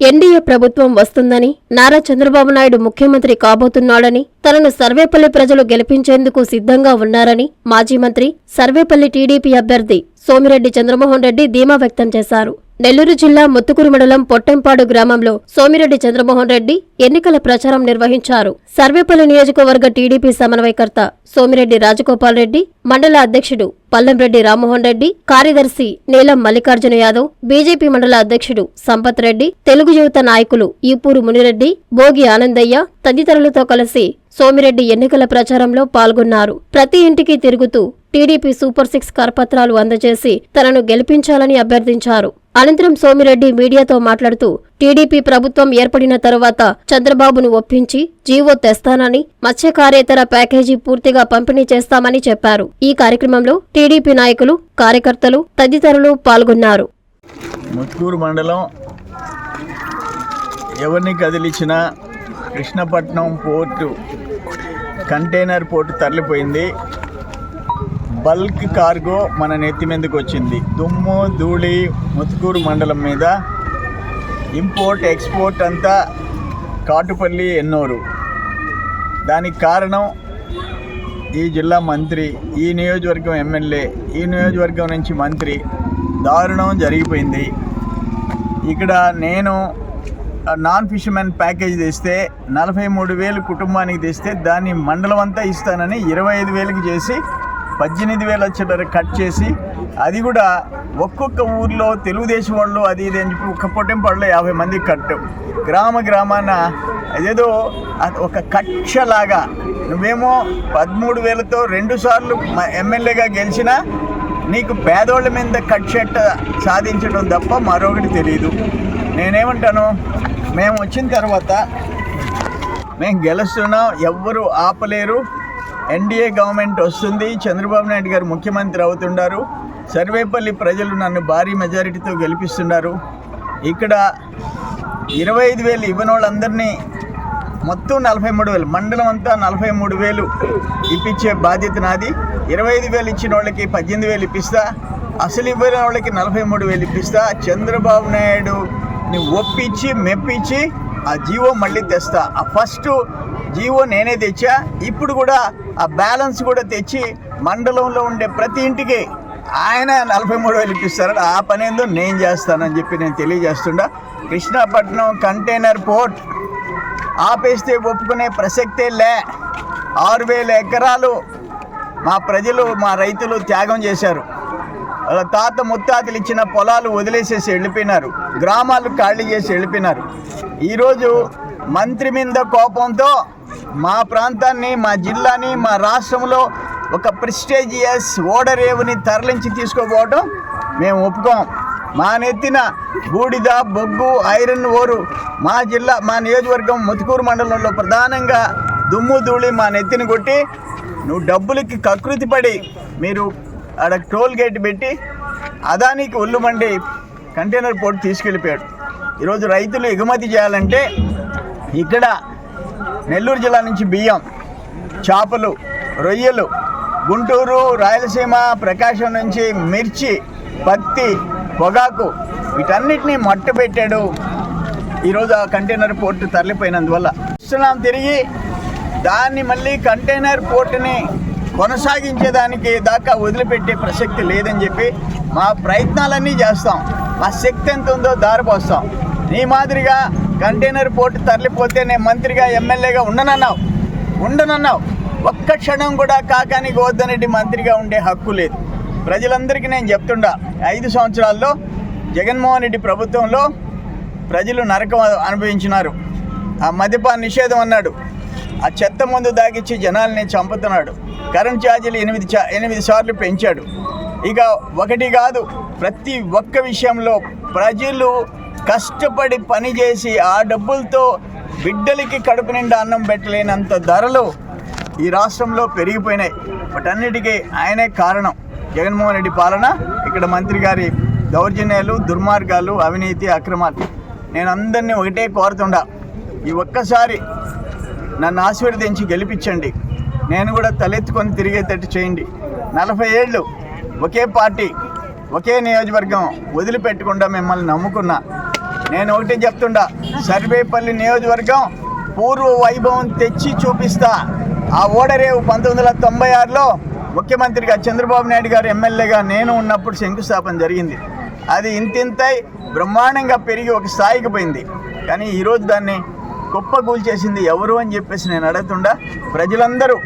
NDA ప్రభుత్వం వస్తుందని నారా చంద్రబాబు నాయుడు ముఖ్యమంత్రి కాబోతున్నాడని తనను సర్వేపల్లి ప్రజలు గెలిపించేందుకు సిద్ధంగా ఉన్నారని మాజీ మంత్రి సర్వేపల్లి టీడీపీ అభ్యర్థి సోమిరెడ్డి చంద్రమోహన్ రెడ్డి ధీమా వ్యక్తం చేశారు. నెల్లూరు జిల్లా ముత్తుకూరు మండలం పొట్టెంపాడు గ్రామంలో సోమిరెడ్డి చంద్రమోహన్ రెడ్డి ఎన్నికల ప్రచారం నిర్వహించారు. సర్వేపల్లి నియోజకవర్గ టీడీపీ సమన్వయకర్త సోమిరెడ్డి రాజగోపాల్ రెడ్డి మండల అధ్యక్షుడు పల్లంరెడ్డి రామ్మోహన్ రెడ్డి కార్యదర్శి నీలం మల్లికార్జున యాదవ్ బీజేపీ మండల అధ్యక్షుడు సంపత్ రెడ్డి తెలుగు యువత నాయకులు ఈపూరు మునిరెడ్డి భోగి ఆనందయ్య తదితరులతో కలిసి సోమిరెడ్డి ఎన్నికల ప్రచారంలో పాల్గొన్నారు. ప్రతి ఇంటికి తిరుగుతూ టీడీపీ సూపర్ సిక్స్ కరపత్రాలు అందజేసి తనను గెలిపించాలని అభ్యర్థించారు. అనంతరం సోమిరెడ్డి మీడియాతో మాట్లాడుతూ టీడీపీ ప్రభుత్వం ఏర్పడిన తరువాత చంద్రబాబును ఒప్పించి జీవో తెస్తానని మత్స్యకార్యేతర ప్యాకేజీ పూర్తిగా పంపిణీ చేస్తామని చెప్పారు. ఈ కార్యక్రమంలో టీడీపీ నాయకులు కార్యకర్తలు తదితరులు పాల్గొన్నారు. ముత్కూరు మండలం ఎవరిని కదిలించినా కృష్ణపట్నం పోర్టు కంటైనర్ పోర్టు తరలిపోయింది. బల్క్ కార్గో మన నెత్తి మీదకి వచ్చింది. దుమ్ము ధూళి ముత్కూరు మండలం మీద ఇంపోర్ట్ ఎక్స్పోర్ట్ అంతా కాటుపల్లి ఎన్నోరు. దానికి కారణం ఈ జిల్లా మంత్రి ఈ నియోజకవర్గం ఎమ్మెల్యే ఈ నియోజకవర్గం నుంచి మంత్రి. దారుణం జరిగిపోయింది. ఇక్కడ నేను నాన్ ఫిషర్మెన్ ప్యాకేజ్ తెస్తే నలభై మూడు వేలు కుటుంబానికి తెస్తే దాన్ని మండలం అంతా ఇస్తానని ఇరవై ఐదు వేలకు చేసి పద్దెనిమిది వేలు వచ్చేటర కట్ చేసి అది కూడా ఒక్కొక్క ఊర్లో తెలుగుదేశం వాళ్ళు అది ఇది అని చెప్పి ఒక్క పొట్టెంపాడులో యాభై మంది కట్టు. గ్రామ గ్రామాన ఏదో అది ఒక కక్షలాగా నువ్వేమో పదమూడు వేలతో రెండు సార్లు ఎమ్మెల్యేగా గెలిచినా నీకు పేదోళ్ళ మీద కట్ సాధించడం తప్ప మరొకటి తెలియదు నేనేమంటాను మేము వచ్చిన తర్వాత మేము గెలుస్తున్నాం ఎవ్వరు ఆపలేరు. ఎన్డీఏ గవర్నమెంట్ వస్తుంది. చంద్రబాబు నాయుడు గారు ముఖ్యమంత్రి అవుతున్నారు సర్వేపల్లి ప్రజలు నన్ను భారీ మెజారిటీతో గెలిపిస్తున్నారు ఇక్కడ ఇరవై ఐదు వేలు ఇవ్వని వాళ్ళందరినీ మొత్తం నలభై మూడు వేలు మండలం అంతా నలభై మూడు వేలు ఇప్పించే బాధ్యత నాది. ఇరవై ఐదు వేలు ఇచ్చిన వాళ్ళకి పద్దెనిమిది వేలు ఇప్పిస్తా. అసలు ఇవ్వని వాళ్ళకి నలభై మూడు వేలు ఇప్పిస్తా. చంద్రబాబు నాయుడుని ఒప్పించి మెప్పించి ఆ జీవో మళ్ళీ తెస్తా. ఆ ఫస్ట్ జీవో నేనే తెచ్చా. ఇప్పుడు కూడా ఆ బ్యాలెన్స్ కూడా తెచ్చి మండలంలో ఉండే ప్రతి ఇంటికి ఆయన నలభై మూడు వేలు ఇప్పిస్తారని ఆ పని ఏందో నేను చేస్తానని చెప్పి నేను తెలియజేస్తుండా. కృష్ణాపట్నం కంటైనర్ పోర్ట్ ఆపేస్తే ఒప్పుకునే ప్రసక్తే లే. ఆరు వేల ఎకరాలు మా ప్రజలు మా రైతులు త్యాగం చేశారు. వాళ్ళ తాత ముత్తాతలు ఇచ్చిన పొలాలు వదిలేసేసి వెళ్ళిపోయినారు. గ్రామాలు ఖాళీ చేసి వెళ్ళిపోయినారు. ఈరోజు మంత్రి మీద కోపంతో మా ప్రాంతాన్ని మా జిల్లాని మా రాష్ట్రంలో ఒక ప్రిస్టేజియస్ ఓడరేవుని తరలించి తీసుకోపోవటం మేము ఒప్పుకోం. మా నెత్తిన బూడిద బొగ్గు ఐరన్ ఓరు మా జిల్లా మా నియోజకవర్గం ముతుకూరు మండలంలో ప్రధానంగా దుమ్ము ధూళి మా నెత్తిని కొట్టి నువ్వు డబ్బులకి కకృతి పడి మీరు ఆడ టోల్ గేట్ పెట్టి అదానికి ఒళ్ళు మండి కంటైనర్ పోర్ట్ తీసుకెళ్ళిపోయాడు. ఈరోజు రైతులు ఎగుమతి చేయాలంటే ఇక్కడ నెల్లూరు జిల్లా నుంచి బియ్యం చేపలు రొయ్యలు గుంటూరు రాయలసీమ ప్రకాశం నుంచి మిర్చి పత్తి పొగాకు వీటన్నిటినీ మట్టబెట్టాడు ఈరోజు ఆ కంటైనర్ పోర్టు తరలిపోయినందువల్ల. ఇస్తున్నాం తిరిగి దాన్ని మళ్ళీ కంటైనర్ పోర్టుని కొనసాగించేదానికి దాకా వదిలిపెట్టే ప్రసక్తి లేదని చెప్పి మా ప్రయత్నాలన్నీ చేస్తాం. మా శక్తి ఎంత ఉందో దారిపోస్తాం నీ మాదిరిగా కంటైనర్ పోర్టు తరలిపోతే నేను మంత్రిగా ఎమ్మెల్యేగా ఉండనన్నావు. ఉండనన్నావు. ఒక్క క్షణం కూడా కాకానికి వద్దనేటి మంత్రిగా ఉండే హక్కు లేదు. ప్రజలందరికీ నేను చెప్తుండా ఐదు సంవత్సరాల్లో జగన్మోహన్ రెడ్డి ప్రభుత్వంలో ప్రజలు నరకం అనుభవించినారు. ఆ మద్యపాన నిషేధం అన్నాడు. ఆ చెత్త ముందు దాగిచ్చి జనాల్ని చంపుతున్నాడు. కరెంట్ ఛార్జీలు ఎనిమిది చా ఎనిమిది సార్లు పెంచాడు. ఇక ఒకటి కాదు ప్రతి ఒక్క విషయంలో ప్రజలు కష్టపడి పనిచేసి ఆ డబ్బులతో బిడ్డలకి కడుపు నిండా అన్నం పెట్టలేనంత ధరలు ఈ రాష్ట్రంలో పెరిగిపోయినాయి. వాటన్నిటికీ ఆయనే కారణం. జగన్మోహన్ రెడ్డి పాలన ఇక్కడ మంత్రి గారి దౌర్జన్యాలు దుర్మార్గాలు అవినీతి అక్రమాలు. నేను అందరినీ ఒకటే కోరుతుండా. ఈ ఒక్కసారి నన్ను ఆశీర్వదించి గెలిపించండి. నేను కూడా తలెత్తుకొని తిరిగేటట్టు చేయండి. నలభై ఏళ్ళు ఒకే పార్టీ ఒకే నియోజకవర్గం వదిలిపెట్టకుండా మిమ్మల్ని నమ్ముకున్నా. నేను ఒకటి చెప్తుండా సర్వేపల్లి నియోజకవర్గం పూర్వ వైభవం తెచ్చి చూపిస్తా. ఆ ఓడరేవు పంతొమ్మిది వందల తొంభై ఆరులో ముఖ్యమంత్రిగా చంద్రబాబు నాయుడు గారు ఎమ్మెల్యేగా నేను ఉన్నప్పుడు శంకుస్థాపన జరిగింది. అది ఇంతింతై బ్రహ్మాండంగా పెరిగి ఒక స్థాయికి పోయింది. కానీ ఈరోజు దాన్ని కుప్పకూల్చేసింది ఎవరు అని చెప్పేసి నేను అడుగుతుండా ప్రజలందరూ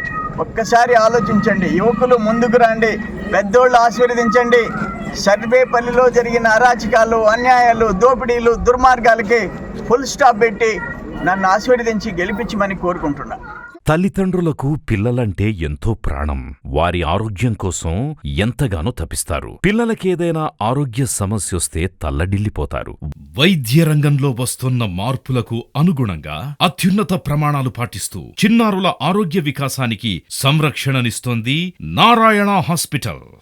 ఒక్కసారి ఆలోచించండి యువకులు ముందుకు రండి పెద్దోళ్ళు ఆశీర్వదించండి సర్వేపల్లిలో జరిగిన అరాచకాలు అన్యాయాలు దోపిడీలు దుర్మార్గాలకి ఫుల్ స్టాప్ పెట్టి నన్ను ఆశీర్వదించి గెలిపించమని కోరుకుంటున్నా. తల్లిదండ్రులకు పిల్లలంటే ఎంతో ప్రాణం. వారి ఆరోగ్యం కోసం ఎంతగానో తపిస్తారు. పిల్లలకేదైనా ఆరోగ్య సమస్యొస్తే తల్లడిల్లిపోతారు. వైద్య రంగంలో వస్తున్న మార్పులకు అనుగుణంగా అత్యున్నత ప్రమాణాలు పాటిస్తూ చిన్నారుల ఆరోగ్య వికాసానికి సంరక్షణనిస్తోంది నారాయణ హాస్పిటల్.